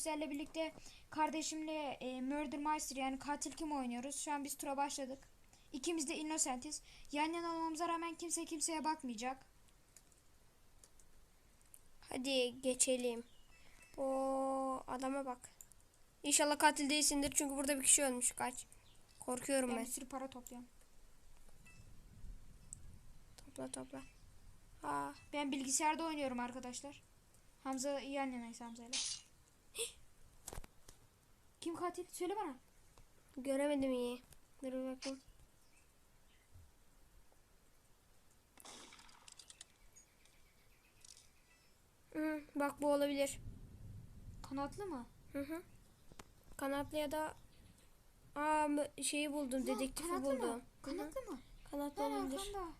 sizlerle birlikte kardeşimle e, Murder Master yani katil kim oynuyoruz. Şu an biz tura başladık. İkimiz de innocentiz. Yan yana olmamıza rağmen kimse kimseye bakmayacak. Hadi geçelim. O adama bak. İnşallah katil değilsindir çünkü burada bir kişi ölmüş. Kaç. Korkuyorum Ben ben. bir sürü para topluyorum. Topla topla. Aa, Ben bilgisayarda oynuyorum arkadaşlar. Hamza yan yanayız Hamza'yla. Kim katil? Söyle bana. göremedim iyi. Dur bir bakayım. Hı, bak bu olabilir. Kanatlı mı? Hı hı. Kanatlı ya da Aa şeyi buldum. Dedektifi kanatlı buldum. mı? Hı hı. Kanatlı mı? Kanatlı olabilir. arkamda.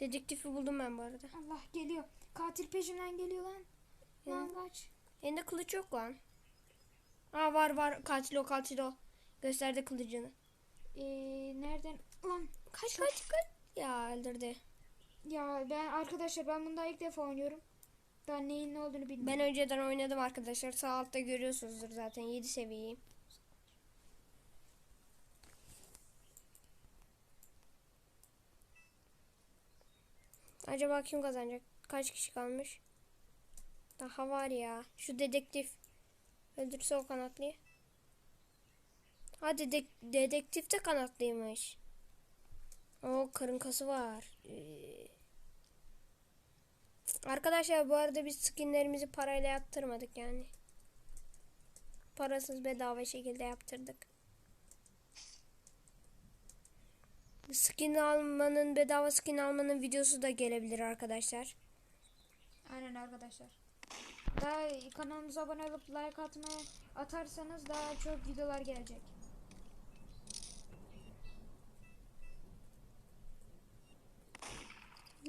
Dedektifi buldum ben bu arada. Allah geliyor. Katil peşimden geliyor lan. Lan kaç. Elinde kılıç yok lan. Aa var var katil o katil o. Gösterdi kılıcını. Ee, nereden? Lan Kaç kaç kaç. Ya öldürdü. Ya ben arkadaşlar ben bunda ilk defa oynuyorum. Daha neyin ne olduğunu bilmiyorum. Ben önceden oynadım arkadaşlar. Sağ altta görüyorsunuzdur zaten 7 seviyeyim. Acaba kim kazanacak? Kaç kişi kalmış? Daha var ya. Şu dedektif öldürse o kanatlıyı. Ha dedek- dedektif de kanatlıymış. O kırınkası var. Ee, Arkadaşlar bu arada biz skinlerimizi parayla yaptırmadık yani. Parasız bedava şekilde yaptırdık. Skin almanın, bedava skin almanın videosu da gelebilir arkadaşlar. Aynen arkadaşlar. Daha kanalımıza abone olup like atmayı atarsanız daha çok videolar gelecek.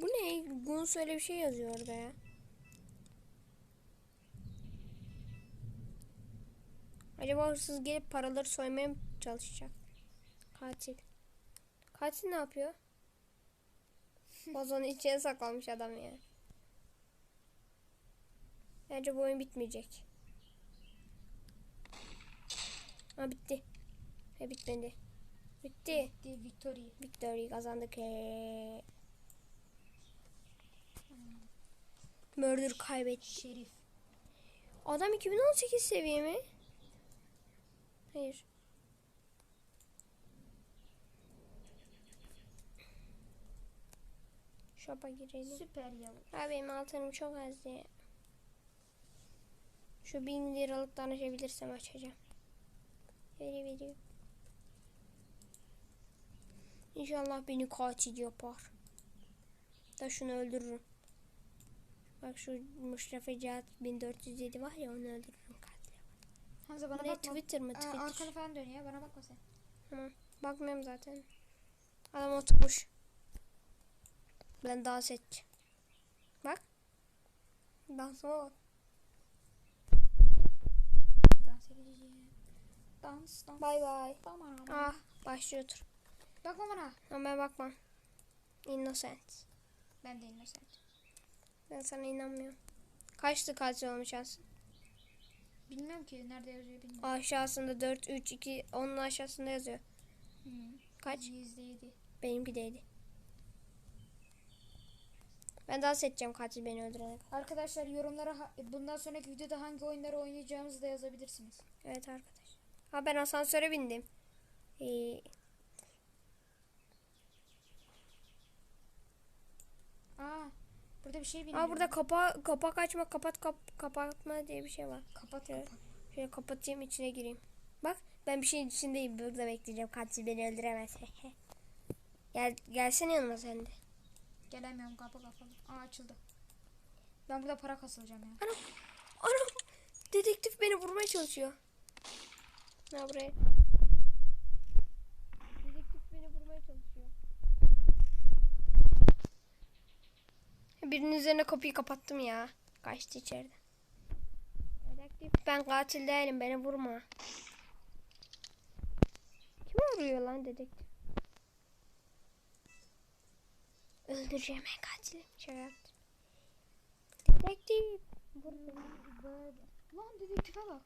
Bu ne? Guns öyle bir şey yazıyor orada ya. Acaba hırsız gelip paraları soymaya mı çalışacak? Katil. Katil ne yapıyor? Vazonun içine saklanmış adam ya. Bence bu oyun bitmeyecek. Ha bitti. Ha bitmedi. Bitti. The Victory. Victory kazandık. Ee. Murder kaybetti. Şerif. Adam 2018 seviye mi? Hayır. Shop'a girelim. Süper yavuz. Abi benim altınım çok az ya. Şu bin liralık danışabilirsem açacağım. Veri veriyor. İnşallah beni katil yapar. Da şunu öldürürüm. Bak şu Mustafa Cihat 1407 var ya onu öldürürüm katil. Hamza bana Ne bakma. Twitter mı Aa, Twitter? arkana falan dön ya bana bakma sen. Tamam. Bakmıyorum zaten. Adam oturmuş. Ben dans edeceğim. Bak. Dansıma bak. Dans. Dans dans. Bay bay. Tamam. Ah başlıyordur. Bakma bana. Ama ben bakmam. Innocent. Ben de innocent. Ben sana inanmıyorum. Kaçtı katil olma şansın? Bilmiyorum ki nerede yazıyor bilmiyorum. Aşağısında 4, 3, 2, onun aşağısında yazıyor. Hı. Kaç? %7. Benimki deydi. Ben dans edeceğim katil beni öldürene kadar. Arkadaşlar yorumlara bundan sonraki videoda hangi oyunları oynayacağımızı da yazabilirsiniz. Evet arkadaş. Ha ben asansöre bindim. Ee, Aa, burada bir şey bilmiyorum. Aa burada kapa kapak açma kapat kap kapatma diye bir şey var. kapat Evet. kapat. Şöyle kapatayım içine gireyim. Bak ben bir şeyin içindeyim burada bekleyeceğim. Katil beni öldüremez. Gel gelsene yanıma sen de. Gelemiyorum kapı kapalı. Aa açıldı. Ben burada para kasılacağım ya. Anam anam dedektif beni vurmaya çalışıyor. Ne buraya? Dedektif beni vurmaya çalışıyor. Birinin üzerine kapıyı kapattım ya. Kaçtı içeride. Dedektif ben katil değilim beni vurma. Kim vuruyor lan dedektif? Öldüreceğim ben katilim. Şaka yaptım. Dedektif. Lan dedektife bak.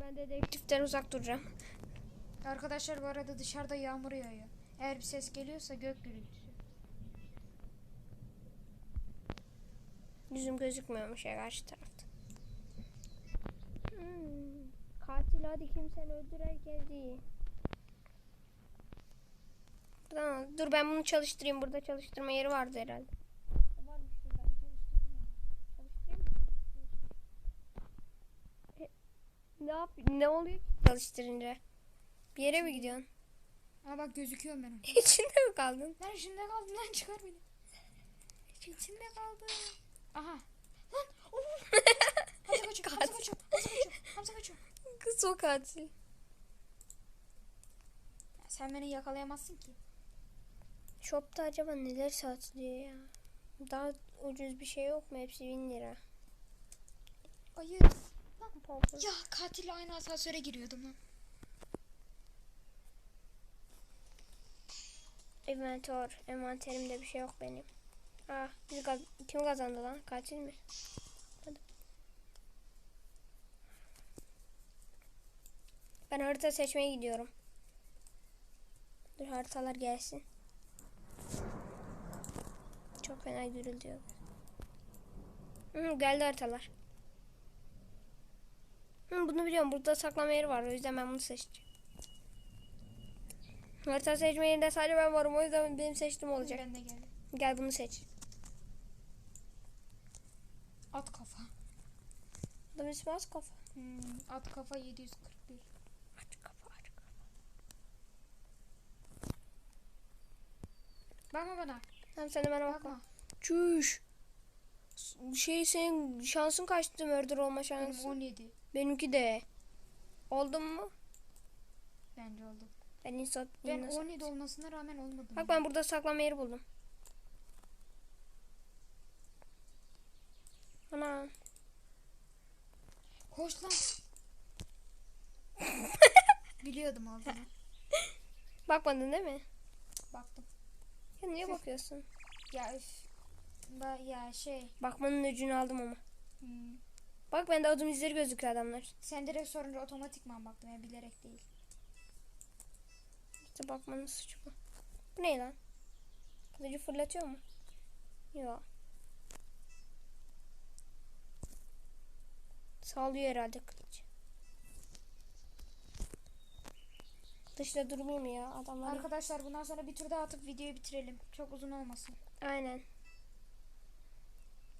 Ben, dedektiften uzak duracağım. Arkadaşlar bu arada dışarıda yağmur yağıyor. Eğer bir ses geliyorsa gök gürültüsü. Yüzüm gözükmüyormuş ya karşı tarafta. Hmm. Katil hadi kimsen öldürer geldi. Buradan, dur ben bunu çalıştırayım. Burada çalıştırma yeri vardı herhalde. Varmış şurada. Çalıştırayım mı? E, ne yap? Ne oluyor ki çalıştırınca? Bir yere mi gidiyorsun? Aa bak gözüküyorum ben. İçinde mi kaldın? Lan içinde kaldım lan çıkar beni. İçinde kaldım. Aha. Lan. Oo. Hamza kaçıyor. Hamza kaçıyor. Hamza kaçıyor. Hamza kaçıyor. Kız o katil. Ya Sen beni yakalayamazsın ki. Shop'ta acaba neler satılıyor ya? Daha ucuz bir şey yok mu? Hepsi bin lira. Hayır. Ya katille aynı asansöre giriyordum lan. Inventor. Envanterimde bir şey yok benim. Ah, biz kim kazandı lan? Katil mi? Hadi. Ben harita seçmeye gidiyorum. Dur haritalar gelsin. Çok fena gürültüyor. Hı, geldi haritalar. Hı, bunu biliyorum. Burada saklama yeri var. O yüzden ben bunu seçeceğim. Harita seçme yerinde sadece ben varım. O yüzden benim seçtiğim olacak. Ben de geldim. Gel bunu seç. At kafa. Adamın ismi az kafa. Hmm, at kafa 741. Aç kafa aç kafa. Bakma bana. Tamam sen de bana bakma. Bakma. Çüş. Şey senin şansın kaçtı murder olma Benim şansı. 17. Benimki de. Oldum mu? Bence oldu. Ben insat. Ben innocent. 17 olmasına rağmen olmadım. Bak ben burada saklama yeri buldum. Ana. Koş lan. Biliyordum aldığını. Bakmadın değil mi? Baktım. Ya niye bakıyorsun? Ya üf. Ba ya şey. Bakmanın öcünü aldım ama. Hmm. Bak bende adım izleri gözüküyor adamlar. Sen direkt sorunca otomatikman baktım ya bilerek değil. İşte bakmanın suçu bu. Bu ne lan? Kılıcı fırlatıyor mu? Yok. Sağlıyor herhalde kılıcı. Dışta durmuyor mu ya adamlar? Arkadaşlar bundan sonra bir tur daha atıp videoyu bitirelim. Çok uzun olmasın. Aynen.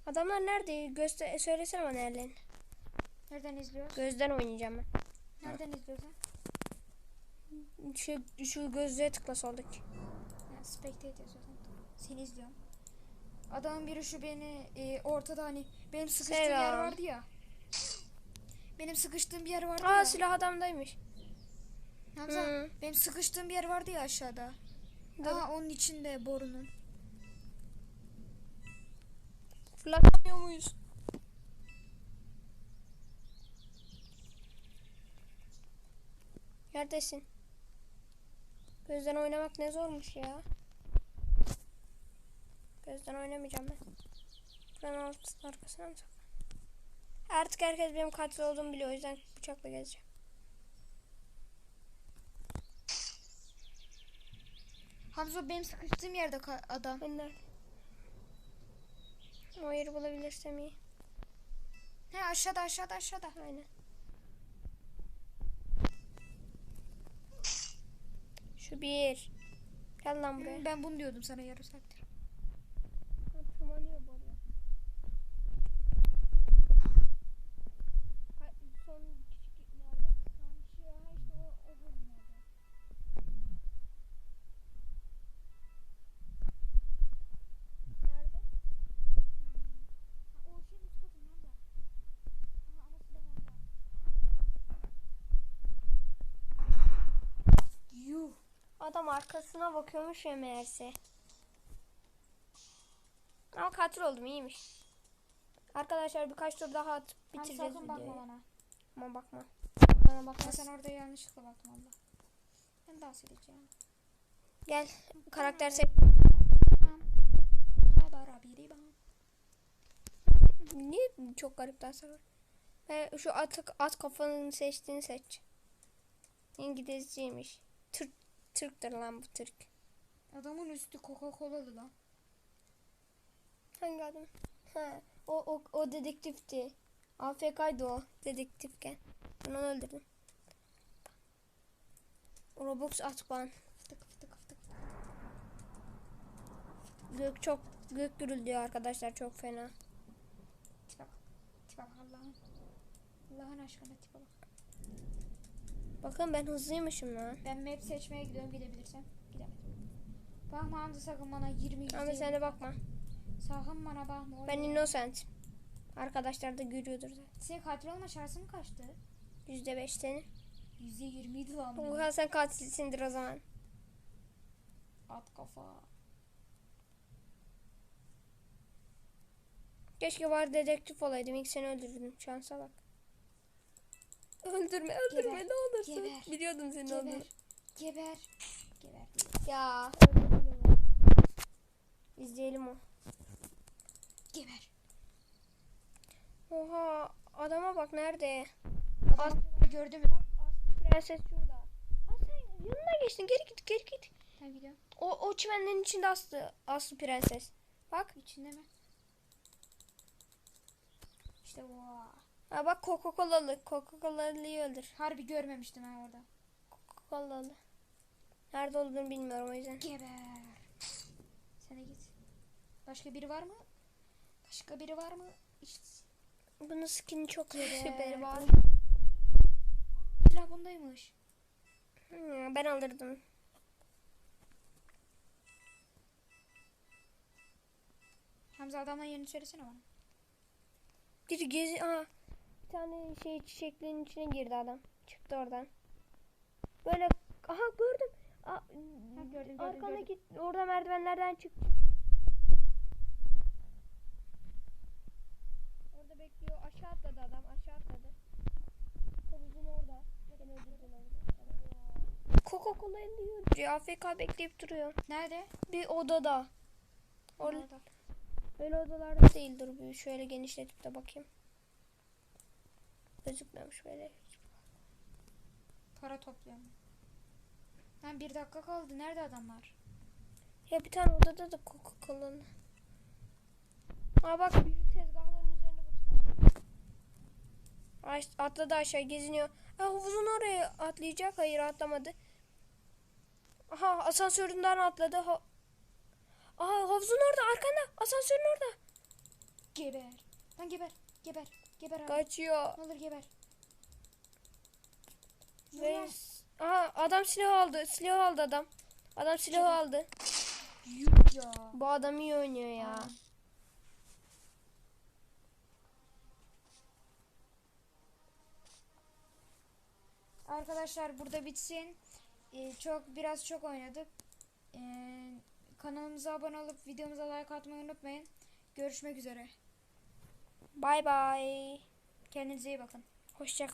Adamlar nerede? Göster söylesene bana yerlerini. Nereden izliyoruz? Gözden oynayacağım ben. Nereden izliyoruz ha? Şu, şu gözlüğe tıkla soldaki. Ya, spectate yazıyorsun. Seni izliyorum. Adamın biri şu beni e, ortada hani benim sıkıştığım yer Selam. vardı ya. Benim sıkıştığım bir yer vardı Aa ya. silah adamdaymış. Hamza Hı. benim sıkıştığım bir yer vardı ya aşağıda. Dur. Aa onun içinde borunun. Fırlatamıyor muyuz? Neredesin? Gözden oynamak ne zormuş ya. Gözden oynamayacağım ben. Buranın alt- arkasına mı saklan? Artık herkes benim katil olduğumu biliyor. O yüzden bıçakla gezeceğim. Hamza benim sıkıştığım yerde adam. Nerede? O yeri bulabilirsem iyi. He aşağıda aşağıda aşağıda. Aynen. Şu bir. Gel lan buraya. Ben bunu diyordum sana yarım saattir. adam arkasına bakıyormuş ya meğerse. Ama katil oldum iyiymiş. Arkadaşlar birkaç tur daha atıp hani bitireceğiz sakın videoyu. bakma bana. Ama bakma. Bana bakma. Sen orada yanlışlıkla baktın abla. Ben dans edeceğim. Gel karakter seç. Niye çok garip dans var? He, şu atık at kafanın seçtiğini seç. İngilizceymiş. Türk Türktür lan bu Türk. Adamın üstü Coca-Cola'lı lan. Hangi adam? Ha, o, o, o dedektifti. AFK'ydı o dedektifken. Ben onu öldürdüm. Robux atban. Fıtık fıtık fıtık. Gök çok gök gürülüyor arkadaşlar çok fena. Tipe bak. Tipe bak Allah'ın. Allah'ın aşkına tipe bak. Bakın ben hızlıymışım lan. Ben map seçmeye gidiyorum gidebilirsem. Gidemedim. Bakma Hamza sakın bana 20 yüzde. Ama sen de bakma. Sakın bana bakma. Ben innocent. Arkadaşlar da görüyordur zaten. Senin katil olma şansın kaçtı? Yüzde beş seni. Yüzde yirmiydi lan. benim. Oha sen katilsindir o zaman. At kafa. Keşke var dedektif olaydım. İlk seni öldürdüm. Şansa bak. Öldürme öldürme Geber, ne olursun. geber, Biliyordum senin Geber. olduğunu. Geber. Geber. Ya. İzleyelim o. Geber. Oha adama bak nerede? As Gördün mü? Aslı prenses şurada. Aa sen yanına geçtin. Geri git geri git. Ben gidiyorum. O, o çimenlerin içinde Aslı. Aslı prenses. Bak. İçinde mi? İşte o. Ha bak Coca-Cola'lı. Coca-Cola'lıyı öldür. Harbi görmemiştim ben orada. Coca-Cola'lı. Nerede olduğunu bilmiyorum o yüzden. Geber. Sen de git. Başka biri var mı? Başka biri var mı? İşte. Bunun skin'i çok Geber. süper var. Silah bundaymış. Hmm, ben alırdım. Hamza adamla yerini söylesene bana. Bir gezi... Aa, tane şey çiçeklerin içine girdi adam. Çıktı oradan. Böyle... Aha gördüm. Aa, gördüm, gördüm, arkana gördüm. git. Orada merdivenlerden çıktı. Orada bekliyor. Aşağı atladı adam. Aşağı atladı. Havuzun orada. Seni öldürdün orada. Coca-Cola'yı diyor. AFK bekleyip duruyor. Nerede? Bir odada. Orada. Öyle odalarda değildir bu. Şöyle genişletip de bakayım. Gözükmemiş böyle. Para topluyorum. Lan bir dakika kaldı. Nerede adamlar? Ya bir tane odada da Coca-Cola'nın. Aa bak biri tezgahların üzerinde. Ay, atladı aşağı geziniyor. Ha, havuzun oraya atlayacak. Hayır atlamadı. Aha asansöründen atladı. Ha... Aha havuzun orada arkanda. Asansörün orada. Geber. Lan geber. Geber. Geber abi. Kaçıyor. Ne olur geber. Ve... Aha adam silah aldı. Silah aldı adam. Adam silahı Çabuk. aldı. Yuh ya. Bu adam iyi oynuyor ya. Aa. Arkadaşlar burada bitsin. Ee, çok biraz çok oynadık. Ee, kanalımıza abone olup videomuza like atmayı unutmayın. Görüşmek üzere. Bye bye. Kendinize iyi bakın. Hoşça